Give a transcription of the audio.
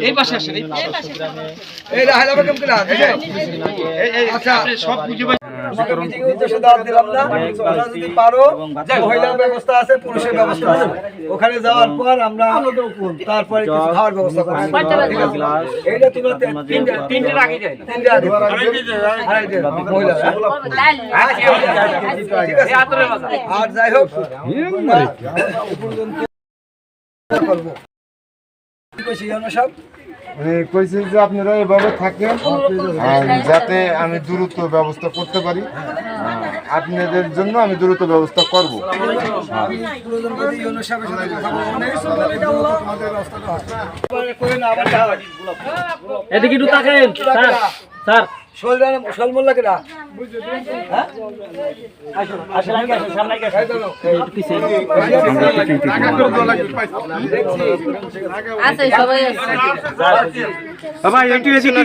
এই পাশে আসেন এই রাহেলা বেগম কিনা আচ্ছা মিটিংয়ের উদ্দেশ্যে দাওয়াত দিলাম না। তোমরা যদি পারো। মহিলার ব্যবস্থা আছে পুরুষের ব্যবস্থা আছে। ওখানে যাওয়ার পর আমরা তারপরে কিছু খাওয়ার ব্যবস্থা করছি ঠিক আছে? এইটা তোমরা তিনটে তিনটে আগে যাই। তিনটে আগে মহিলা। হ্যাঁ? ঠিক আছে আর যাই হোক পর্যন্ত করব সব? কইছে যে আপনারা এভাবে থাকেন যাতে আমি দ্রুত ব্যবস্থা করতে পারি। আপনাদের জন্য আমি দ্রুত ব্যবস্থা করব। এদিকে একটু তাকেন স্যার স্যার। শোলরান- শোল মোল্লা কেডা? হ্যাঁ? আছে সবাই একটু এদিকে